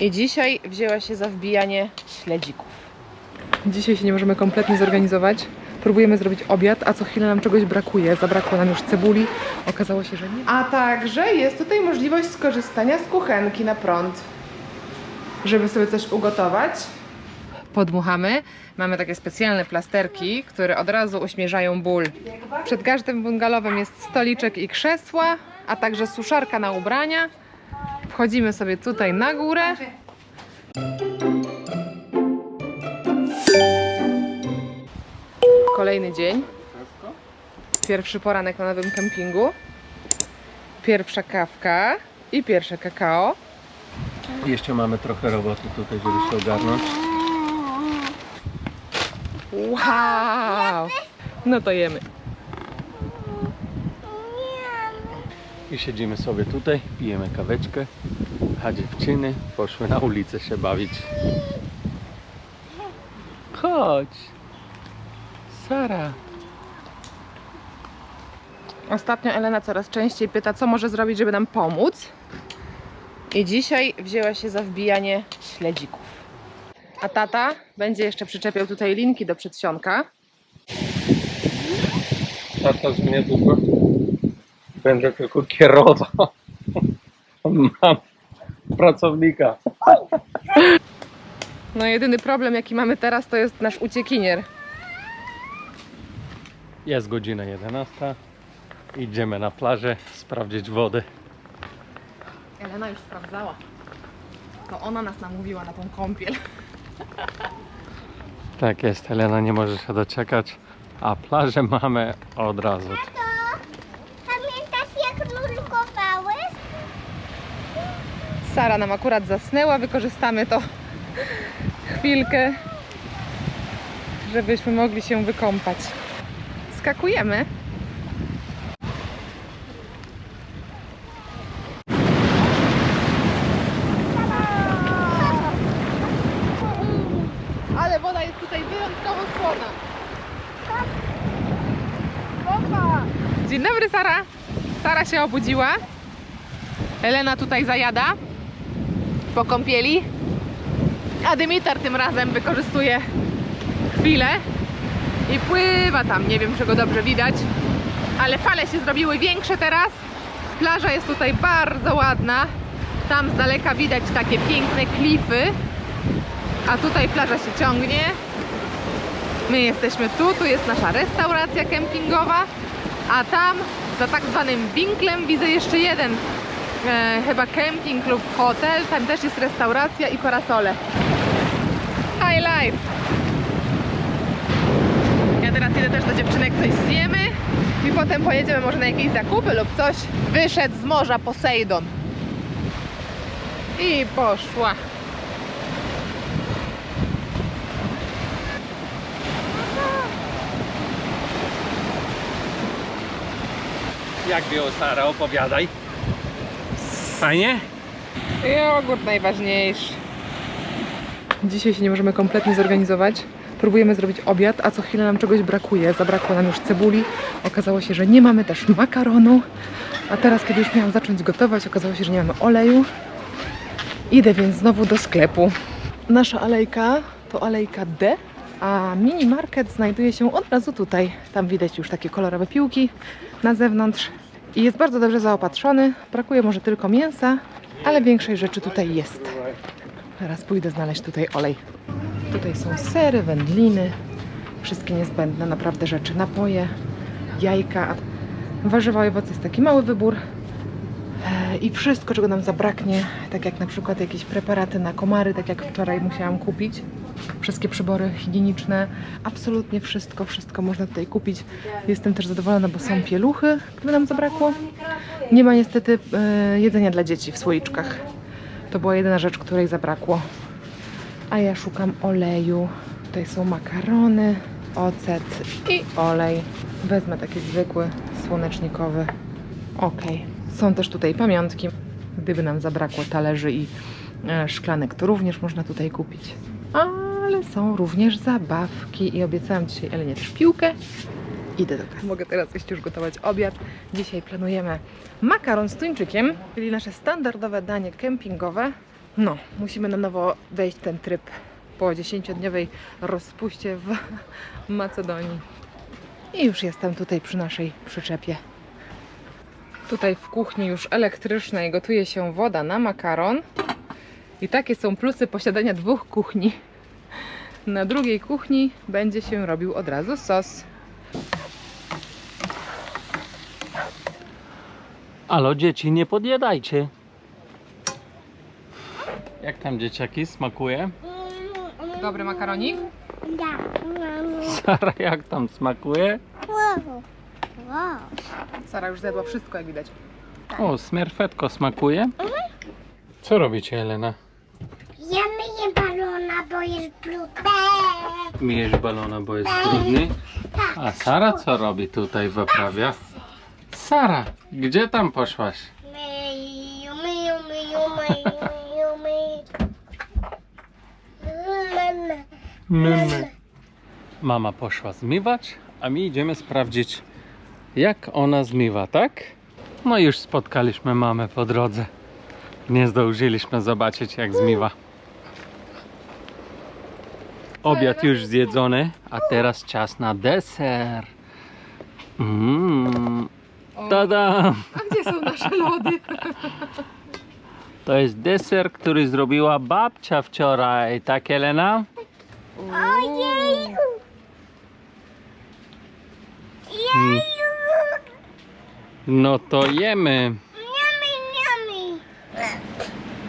I dzisiaj wzięła się za wbijanie śledzików. Dzisiaj się nie możemy kompletnie zorganizować. Próbujemy zrobić obiad, a co chwilę nam czegoś brakuje. Zabrakło nam już cebuli. Okazało się, że nie. A także jest tutaj możliwość skorzystania z kuchenki na prąd, żeby sobie coś ugotować. Podmuchamy. Mamy takie specjalne plasterki, które od razu uśmierzają ból. Przed każdym bungalowem jest stoliczek i krzesła, a także suszarka na ubrania. Wchodzimy sobie tutaj na górę. Kolejny dzień. Pierwszy poranek na nowym kempingu. Pierwsza kawka i pierwsze kakao. Jeszcze mamy trochę roboty tutaj, żeby się ogarnąć. Wow! No to jemy. I siedzimy sobie tutaj, pijemy kaweczkę, a dziewczyny poszły na ulicę się bawić. Chodź! Sara! Ostatnio Elena coraz częściej pyta, co może zrobić, żeby nam pomóc. I dzisiaj wzięła się za wbijanie śledzików. A tata będzie jeszcze przyczepiał tutaj linki do przedsionka. Tata z niedługo będę tylko kierował. Mam pracownika. No jedyny problem, jaki mamy teraz, to jest nasz uciekinier. Jest godzina 11. Idziemy na plażę sprawdzić wodę. Elena już sprawdzała. To ona nas namówiła na tą kąpiel. Tak jest, Helena nie może się doczekać, a plażę mamy od razu. Sara nam akurat zasnęła, wykorzystamy to chwilkę, żebyśmy mogli się wykąpać. Skakujemy. Ale woda jest tutaj wyjątkowo słona. Dzień dobry Sara. Sara się obudziła. Elena tutaj zajada po kąpieli, a Dymitar tym razem wykorzystuje chwilę i pływa tam. Nie wiem, czy go dobrze widać, ale fale się zrobiły większe teraz. Plaża jest tutaj bardzo ładna. Tam z daleka widać takie piękne klify, a tutaj plaża się ciągnie. My jesteśmy tu, tu jest nasza restauracja kempingowa, a tam za tak zwanym winklem widzę jeszcze jeden e, chyba camping lub hotel. Tam też jest restauracja i parasole. High life! Ja teraz idę też do dziewczynek coś zjemy i potem pojedziemy może na jakieś zakupy lub coś. Wyszedł z morza Poseidon. I poszła. Jak było Sara, opowiadaj. Fajnie? Jogurt najważniejszy. Dzisiaj się nie możemy kompletnie zorganizować. Próbujemy zrobić obiad, a co chwilę nam czegoś brakuje. Zabrakło nam już cebuli. Okazało się, że nie mamy też makaronu. A teraz, kiedy już miałam zacząć gotować, okazało się, że nie mamy oleju. Idę więc znowu do sklepu. Nasza alejka to alejka D, a mini market znajduje się od razu tutaj. Tam widać już takie kolorowe piłki na zewnątrz. I jest bardzo dobrze zaopatrzony. Brakuje może tylko mięsa, ale większej rzeczy tutaj jest. Teraz pójdę znaleźć tutaj olej. Tutaj są sery, wędliny, wszystkie niezbędne naprawdę rzeczy, napoje, jajka, warzywa i owoce jest taki mały wybór. E, I wszystko, czego nam zabraknie, tak jak na przykład jakieś preparaty na komary, tak jak wczoraj musiałam kupić. Wszystkie przybory higieniczne, absolutnie wszystko, wszystko można tutaj kupić. Jestem też zadowolona, bo są pieluchy, które nam zabrakło. Nie ma niestety e, jedzenia dla dzieci w słoiczkach. To była jedyna rzecz, której zabrakło. A ja szukam oleju. Tutaj są makarony, ocet i olej. Wezmę taki zwykły, słonecznikowy. Ok. Są też tutaj pamiątki. Gdyby nam zabrakło talerzy i e, szklanek, to również można tutaj kupić. Ale są również zabawki i obiecałam dzisiaj Elenie też piłkę. Idę do kasy. Mogę teraz iść już gotować obiad. Dzisiaj planujemy makaron z tuńczykiem, czyli nasze standardowe danie kempingowe. No, musimy na nowo wejść ten tryb po 10-dniowej rozpuście w Macedonii. I już jestem tutaj przy naszej przyczepie. Tutaj w kuchni już elektrycznej gotuje się woda na makaron. I takie są plusy posiadania dwóch kuchni. Na drugiej kuchni będzie się robił od razu sos. Alo dzieci, nie podjadajcie. Jak tam dzieciaki, smakuje? Dobry makaronik? Sara, jak tam smakuje? Sara już zjadła wszystko, jak widać. O, smerfetko smakuje. Co robicie, Elena? Bo jest brudny. Mijesz balona, bo jest brudny. A Sara co robi tutaj, wyprawia? Sara, gdzie tam poszłaś? Myju, myju, myju, myju, myju, myju. Mama. Mama poszła zmywać, a my idziemy sprawdzić, jak ona zmywa, tak? No już spotkaliśmy mamę po drodze. Nie zdążyliśmy zobaczyć, jak zmywa. Obiad już zjedzony, a teraz czas na deser. Mm. Tada! A gdzie są nasze lody? To jest deser, który zrobiła babcia wczoraj, tak Elena? Ojejku. Mm. No to jemy.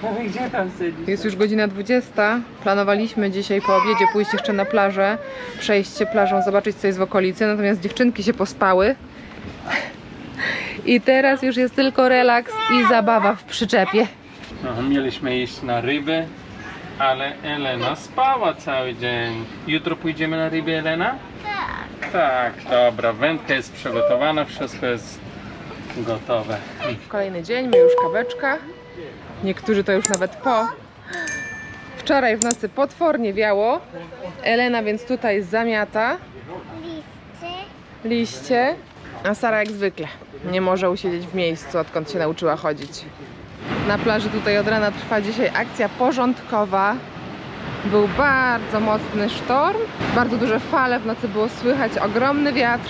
Niami. Gdzie tam siedzisz? Jest już godzina 20. Planowaliśmy dzisiaj po obiedzie pójść jeszcze na plażę, przejść się plażą, zobaczyć co jest w okolicy, natomiast dziewczynki się pospały. I teraz już jest tylko relaks i zabawa w przyczepie. No, mieliśmy iść na ryby, ale Elena spała cały dzień. Jutro pójdziemy na ryby, Elena? Tak. Tak, dobra. Wędka jest przygotowana, wszystko jest gotowe. Kolejny dzień, my już kaweczka. Niektórzy to już nawet po. Wczoraj w nocy potwornie wiało. Elena więc tutaj zamiata liście, a Sara jak zwykle nie może usiedzieć w miejscu, odkąd się nauczyła chodzić. Na plaży tutaj od rana trwa dzisiaj akcja porządkowa. Był bardzo mocny sztorm, bardzo duże fale, w nocy było słychać ogromny wiatr.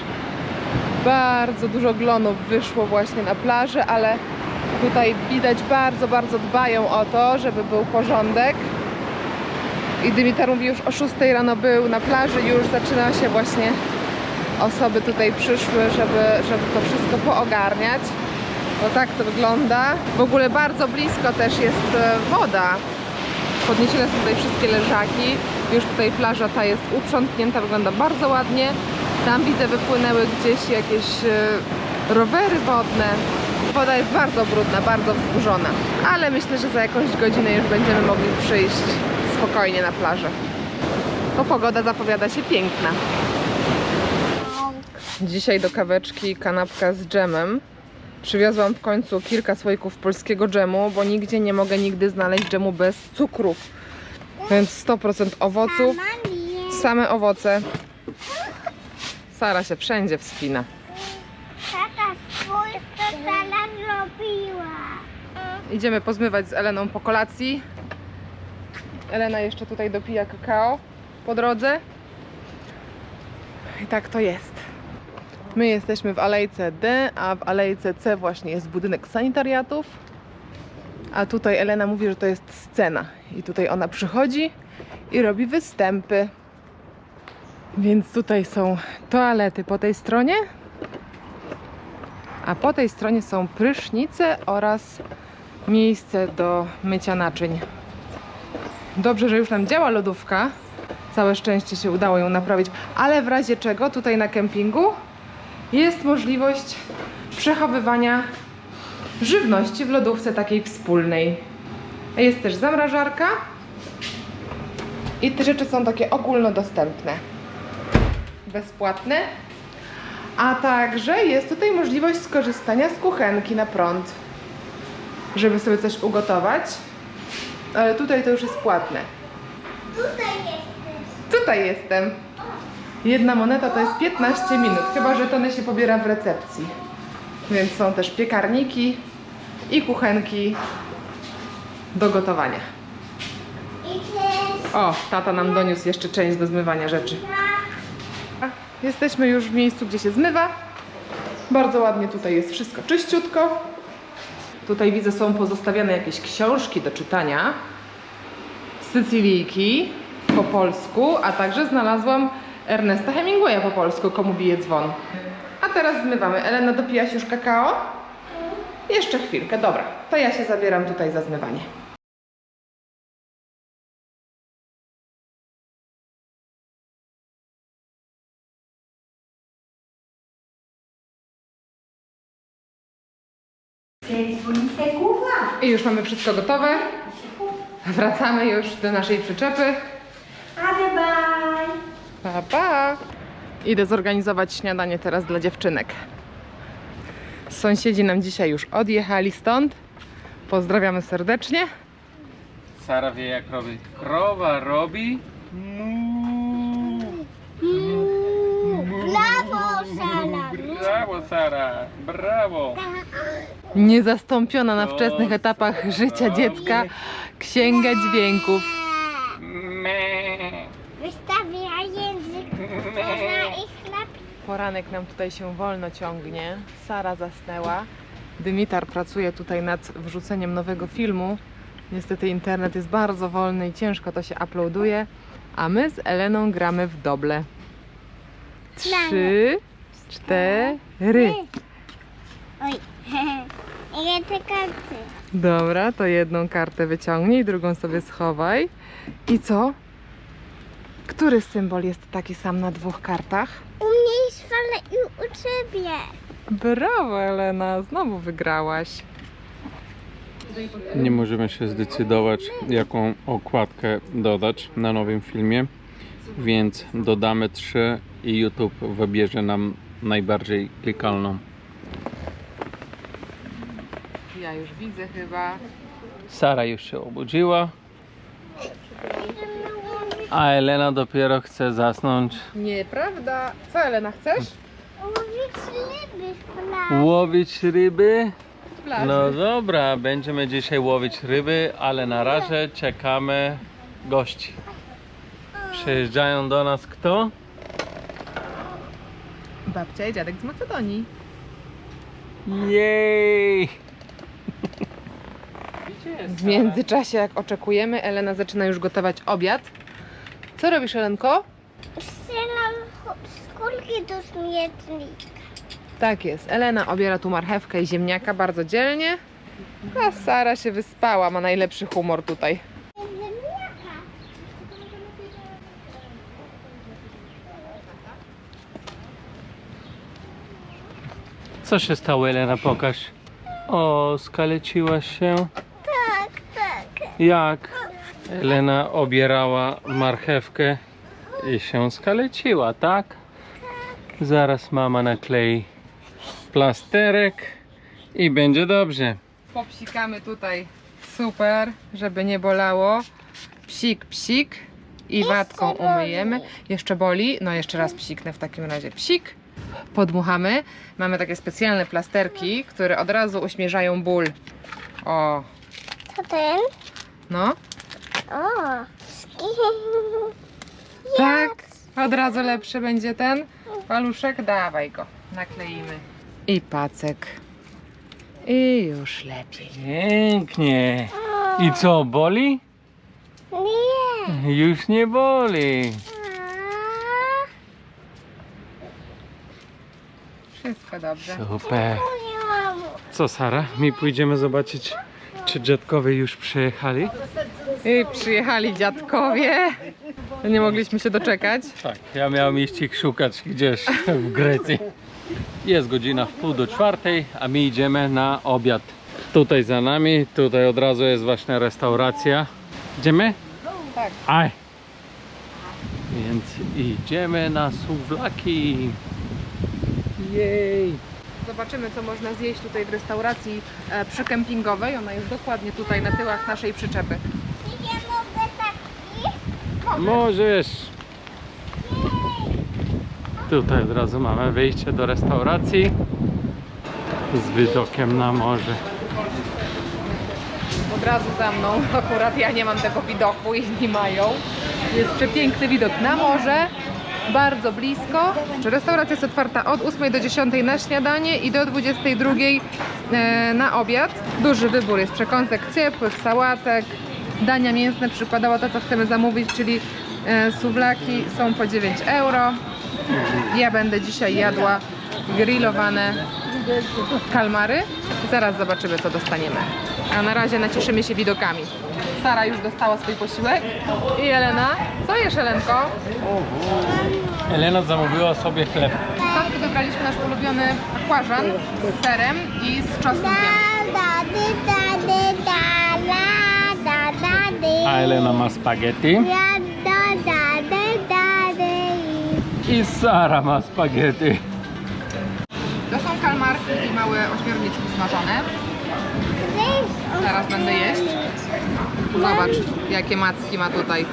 Bardzo dużo glonów wyszło właśnie na plaży, ale tutaj widać bardzo, bardzo dbają o to, żeby był porządek. I Dymitar mówi już o 6 rano był na plaży, już zaczyna się właśnie osoby tutaj przyszły, żeby, żeby to wszystko poogarniać. Bo tak to wygląda. W ogóle bardzo blisko też jest e, woda. Podniesione są tutaj wszystkie leżaki. Już tutaj plaża ta jest uprzątnięta, wygląda bardzo ładnie. Tam widzę wypłynęły gdzieś jakieś e, rowery wodne. Woda jest bardzo brudna, bardzo wzburzona. Ale myślę, że za jakąś godzinę już będziemy mogli przyjść spokojnie na plażę. Bo pogoda zapowiada się piękna. Dzisiaj do kaweczki kanapka z dżemem. Przywiozłam w końcu kilka słoików polskiego dżemu, bo nigdzie nie mogę nigdy znaleźć dżemu bez cukrów. Więc 100% owoców, same owoce. Sara się wszędzie wspina. Tata, spójrz, co Sala zrobiła. Idziemy pozmywać z Eleną po kolacji. Elena jeszcze tutaj dopija kakao po drodze. I tak to jest. My jesteśmy w alejce D, a w alejce C właśnie jest budynek sanitariatów. A tutaj Elena mówi, że to jest scena. I tutaj ona przychodzi i robi występy. Więc tutaj są toalety po tej stronie. A po tej stronie są prysznice oraz miejsce do mycia naczyń. Dobrze, że już nam działa lodówka. Całe szczęście się udało ją naprawić, ale w razie czego tutaj na kempingu jest możliwość przechowywania żywności w lodówce takiej wspólnej. Jest też zamrażarka i te rzeczy są takie ogólnodostępne, bezpłatne. A także jest tutaj możliwość skorzystania z kuchenki na prąd, żeby sobie coś ugotować. Ale tutaj to już jest płatne. Tutaj jesteś. Tutaj jestem. Jedna moneta to jest 15 minut, chyba że tony się pobiera w recepcji. Więc są też piekarniki i kuchenki do gotowania. O, tata nam doniósł jeszcze część do zmywania rzeczy. Jesteśmy już w miejscu, gdzie się zmywa. Bardzo ładnie tutaj jest wszystko czyściutko. Tutaj widzę są pozostawiane jakieś książki do czytania. Sycylijki po polsku, a także znalazłam Ernesta Hemingwaya po polsku, komu bije dzwon. A teraz zmywamy. Elena, dopijaś już kakao? Jeszcze chwilkę, dobra. To ja się zabieram tutaj za zmywanie. Już mamy wszystko gotowe. Wracamy już do naszej przyczepy. Bye bye. Pa, pa. Idę zorganizować śniadanie teraz dla dziewczynek. Sąsiedzi nam dzisiaj już odjechali stąd. Pozdrawiamy serdecznie. Sara wie jak robi. Krowa robi. Brawo, Sala. Brawo Sara, brawo. Niezastąpiona na wczesnych etapach życia dziecka księga dźwięków. Wystawia język. Można ich napisać. Poranek nam tutaj się wolno ciągnie. Sara zasnęła. Dymitar pracuje tutaj nad wrzuceniem nowego filmu. Niestety internet jest bardzo wolny i ciężko to się uploaduje. A my z Eleną gramy w doble. Trzy, cztery. Oj. Ile te karty? Dobra, to jedną kartę wyciągnij, drugą sobie schowaj. I co? Który symbol jest taki sam na dwóch kartach? U mnie jest fala i u ciebie. Brawo, Elena, znowu wygrałaś. Nie możemy się zdecydować, jaką okładkę dodać na nowym filmie, więc dodamy trzy i YouTube wybierze nam najbardziej klikalną. Ja już widzę chyba. Sara już się obudziła, a Elena dopiero chce zasnąć. Nieprawda. Co, Elena, chcesz? Łowić ryby w plaży. Łowić ryby? W plaży. No dobra, będziemy dzisiaj łowić ryby, ale na razie czekamy gości. Przyjeżdżają do nas kto? Babcia i dziadek z Macedonii. Jej! W międzyczasie, jak oczekujemy, Elena zaczyna już gotować obiad. Co robisz, Elenko? Strzelam skórki do śmietnika. Tak jest. Elena obiera tu marchewkę i ziemniaka bardzo dzielnie. A Sara się wyspała, ma najlepszy humor tutaj. Ziemniaka. Co się stało, Elena? Pokaż. O, skaleciłaś się. Jak? Elena obierała marchewkę i się skaleciła, tak? Zaraz mama naklei plasterek i będzie dobrze. Popsikamy tutaj super, żeby nie bolało. Psik, psik. I watką boli. umyjemy. Jeszcze boli? No jeszcze raz psiknę w takim razie. Psik. Podmuchamy. Mamy takie specjalne plasterki, które od razu uśmierzają ból. O, To ten? No. O. Tak. Od razu lepszy będzie ten paluszek. Dawaj go. Nakleimy. I pacek. I już lepiej. Pięknie. I co, boli? Nie. Już nie boli. Wszystko dobrze. Super. Co, Sara? My pójdziemy zobaczyć, czy dziadkowie już przyjechali? I przyjechali dziadkowie. Nie mogliśmy się doczekać. Tak, ja miałem iść ich szukać gdzieś w Grecji. Jest godzina w pół do czwartej, a my idziemy na obiad. Tutaj za nami, tutaj od razu jest właśnie restauracja. Idziemy? Tak. Aj! Więc idziemy na suwlaki. Jej! Zobaczymy, co można zjeść tutaj w restauracji e, przykempingowej. Ona jest dokładnie tutaj na tyłach naszej przyczepy. Nie mogę tak iść. Możesz! Tutaj od razu mamy wyjście do restauracji z widokiem na morze. Od razu za mną. Akurat ja nie mam tego widoku, inni mają. Jest przepiękny widok na morze, bardzo blisko. Restauracja jest otwarta od 8 do 10 na śniadanie i do 22 e, na obiad. Duży wybór jest przekąsek ciepłych, sałatek, dania mięsne, przykładowo to co chcemy zamówić, czyli e, suwlaki są po 9 euro. Ja będę dzisiaj jadła grillowane kalmary. Zaraz zobaczymy, co dostaniemy. A na razie nacieszymy się widokami. Sara już dostała swój posiłek. I Elena. Co jesz, Elenko? Elena zamówiła sobie chleb. Stąd wybraliśmy nasz ulubiony akważan z serem i z czosnkiem. A Elena ma spaghetti. I Sara ma spaghetti. To są kalmarki i małe ośmiorniczki smażone. Zaraz będę jeść. Zobacz, jakie macki ma tutaj.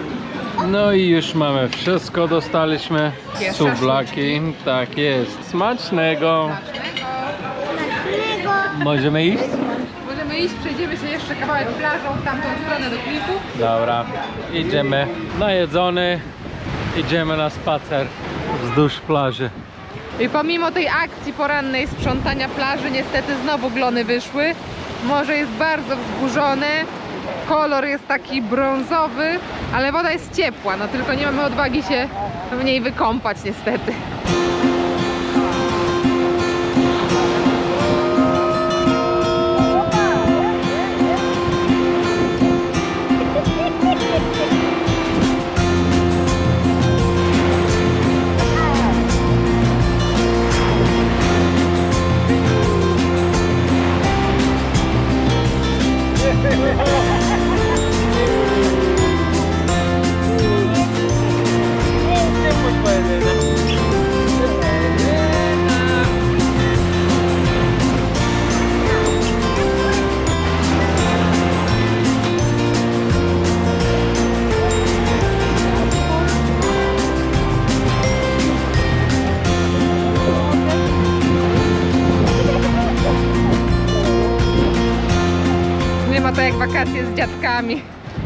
No i już mamy wszystko, dostaliśmy. Jest Suwlaki, tak jest. Smacznego. Smacznego. Możemy iść? Możemy iść, przejdziemy się jeszcze kawałek plażą w tamtą stronę do klifu. Dobra, idziemy najedzony, idziemy na spacer wzdłuż plaży. I pomimo tej akcji porannej sprzątania plaży, niestety znowu glony wyszły. Morze jest bardzo wzburzone, kolor jest taki brązowy, ale woda jest ciepła, no tylko nie mamy odwagi się w niej wykąpać niestety. Dziadkami.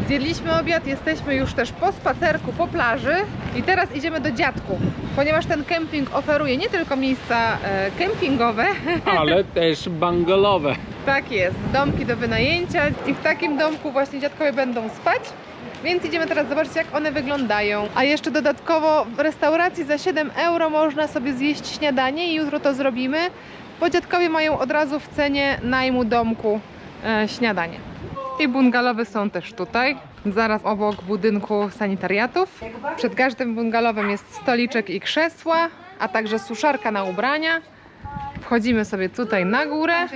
Zjedliśmy obiad, jesteśmy już też po spacerku po plaży i teraz idziemy do dziadków, ponieważ ten kemping oferuje nie tylko miejsca e, kempingowe, Ale też bangalowe. tak jest, domki do wynajęcia i w takim domku właśnie dziadkowie będą spać. Więc idziemy teraz zobaczyć, jak one wyglądają. A jeszcze dodatkowo w restauracji za 7 euro można sobie zjeść śniadanie i jutro to zrobimy, bo dziadkowie mają od razu w cenie najmu domku e, śniadanie. I bungalowy są też tutaj, zaraz obok budynku sanitariatów. Przed każdym bungalowem jest stoliczek i krzesła, a także suszarka na ubrania. Wchodzimy sobie tutaj na górę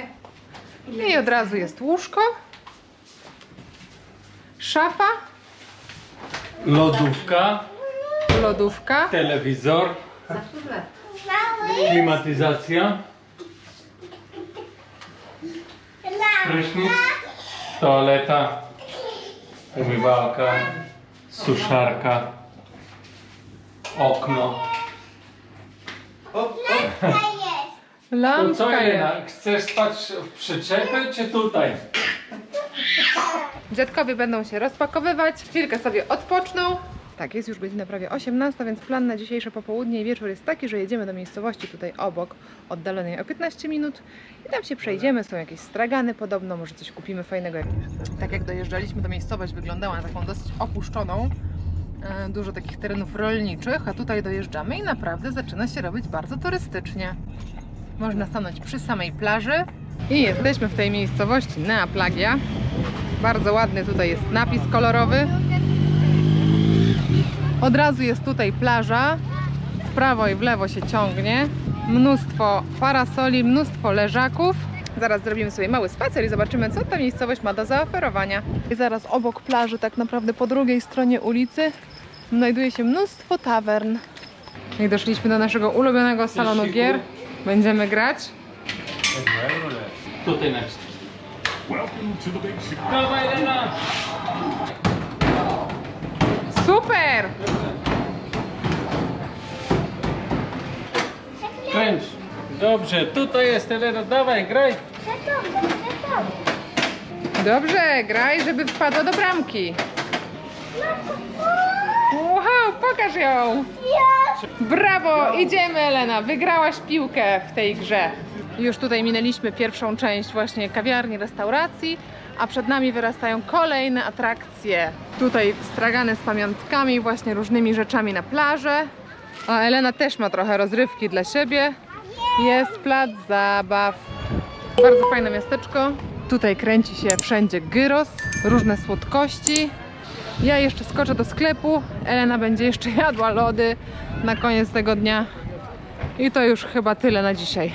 i od razu jest łóżko, szafa, Lodówka, lodówka, telewizor, klimatyzacja, prysznic, toaleta, umywalka, suszarka, okno. To co lampka jest. Jelena, chcesz spać w przyczepie czy tutaj? Dziadkowie będą się rozpakowywać, chwilkę sobie odpoczną. Tak, jest już godzina prawie 18, więc plan na dzisiejsze popołudnie i wieczór jest taki, że jedziemy do miejscowości tutaj obok, oddalonej o 15 minut i tam się przejdziemy, są jakieś stragany podobno, może coś kupimy fajnego. Tak jak dojeżdżaliśmy, to miejscowość wyglądała na taką dosyć opuszczoną, e, dużo takich terenów rolniczych, a tutaj dojeżdżamy i naprawdę zaczyna się robić bardzo turystycznie. Można stanąć przy samej plaży i jesteśmy w tej miejscowości Nea Plagia. Bardzo ładny tutaj jest napis kolorowy. Od razu jest tutaj plaża. W prawo i w lewo się ciągnie. Mnóstwo parasoli, mnóstwo leżaków. Zaraz zrobimy sobie mały spacer i zobaczymy, co ta miejscowość ma do zaoferowania. I zaraz obok plaży, tak naprawdę po drugiej stronie ulicy, znajduje się mnóstwo tawern. I doszliśmy do naszego ulubionego salonu gier. Będziemy grać. Tutaj next. Dawaj Elena! Super! Kręć. Dobrze, tutaj jest Elena, dawaj, graj. Dobrze, graj, żeby wpadła do bramki. pokaż ją! Brawo, idziemy Elena, wygrałaś piłkę w tej grze. Już tutaj minęliśmy pierwszą część właśnie kawiarni, restauracji, a przed nami wyrastają kolejne atrakcje. Tutaj stragany z pamiątkami, właśnie różnymi rzeczami na plażę. A Elena też ma trochę rozrywki dla siebie. Jest plac zabaw. Bardzo fajne miasteczko. Tutaj kręci się wszędzie gyros, różne słodkości. Ja jeszcze skoczę do sklepu. Elena będzie jeszcze jadła lody na koniec tego dnia. I to już chyba tyle na dzisiaj.